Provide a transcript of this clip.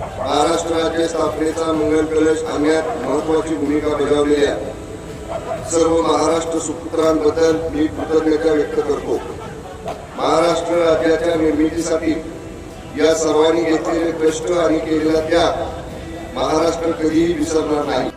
महाराष्ट्र राज्य स्थापनेचा मंगल कलश आणण्यात महत्वाची भूमिका बजावलेल्या सर्व महाराष्ट्र सुपुत्रांबद्दल मी कृतज्ञता व्यक्त करतो. महाराष्ट्र राज्याच्या निर्मितीसाठी या सर्वांनी घेतलेले कष्ट आणि केलेला त्याग महाराष्ट्र कधीही विसरणार नाही.